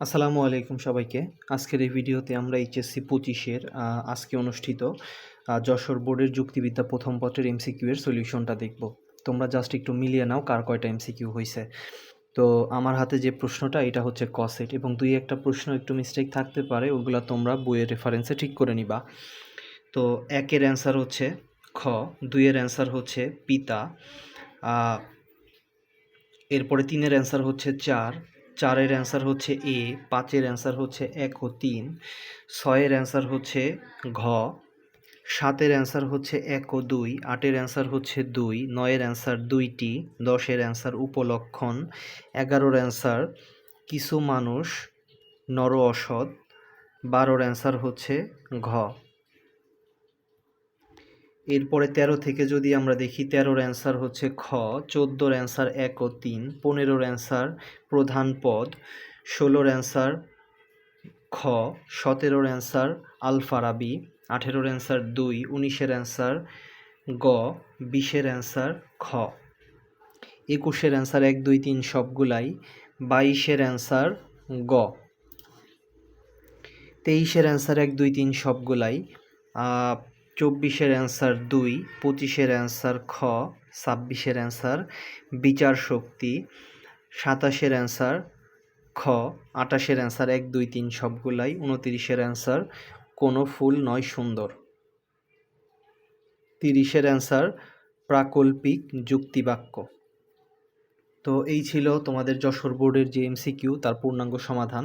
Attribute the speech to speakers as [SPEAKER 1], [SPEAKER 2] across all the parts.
[SPEAKER 1] আসসালামু আলাইকুম সবাইকে। আজকের এই ভিডিওতে আমরা এইচএসসি পঁচিশের আজকে অনুষ্ঠিত যশোর বোর্ডের যুক্তিবিদ্যা প্রথম পত্রের এমসিকিউ এর সলিউশনটা দেখব। তোমরা জাস্ট একটু মিলিয়ে নাও কার কয়টা এমসিকিউ হয়েছে তো আমার হাতে যে প্রশ্নটা, এটা হচ্ছে কসেট এবং দুই একটা প্রশ্ন একটু মিস্টেক থাকতে পারে, ওগুলো তোমরা বইয়ের রেফারেন্সে ঠিক করে নিবা। তো একের অ্যান্সার হচ্ছে খ, দুইয়ের অ্যান্সার হচ্ছে পিতা এরপরে তিনের অ্যান্সার হচ্ছে চার চারের অ্যান্সার হচ্ছে এ, পাঁচের অ্যান্সার হচ্ছে এক ও তিন, ছয়ের অ্যান্সার হচ্ছে ঘ, সাতের অ্যান্সার হচ্ছে এক ও দুই, আটের অ্যান্সার হচ্ছে দুই, নয়ের অ্যান্সার দুইটি, দশের অ্যান্সার উপলক্ষণ, এগারোর অ্যান্সার কিছু মানুষ নর অসৎ বারোর অ্যান্সার হচ্ছে ঘ। এরপরে তেরো থেকে যদি আমরা দেখি, তেরোর অ্যান্সার হচ্ছে খ, চোদ্দোর অ্যান্সার এক ও তিন, পনেরোর অ্যান্সার প্রধান পদ, ষোলোর অ্যান্সার খ, সতেরোর অ্যান্সার আলফারাবি, আঠেরোর অ্যান্সার দুই, উনিশের অ্যান্সার গ, বিশের অ্যান্সার খ। একুশের অ্যান্সার এক, দুই, তিন সবগুলাই, বাইশের অ্যান্সার গ। তেইশের অ্যান্সার এক, দুই, তিন সবগুলাই চব্বিশের অ্যান্সার দুই, পঁচিশের অ্যান্সার খ, ছাব্বিশের অ্যান্সার বিচার শক্তি, সাতাশের অ্যান্সার খ, আটাশের অ্যান্সার এক, দুই, তিন সবগুলাই, উনতিরিশের অ্যান্সার কোনো ফুল নয় সুন্দর। তিরিশের অ্যান্সার প্রাকল্পিক যুক্তিবাক্য। তো এই ছিল তোমাদের যশোর বোর্ডের যে এমসিকিউ, তার পূর্ণাঙ্গ সমাধান।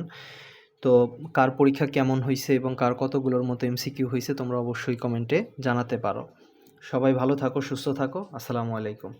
[SPEAKER 1] তো কার পরীক্ষা কেমন হয়েছে এবং কার কতগুলোর মতো এমসিকিউ হয়েছে তোমরা অবশ্যই কমেন্টে জানাতে পারো। সবাই ভালো থাকো, সুস্থ থাকো, আসসালামু আলাইকুম।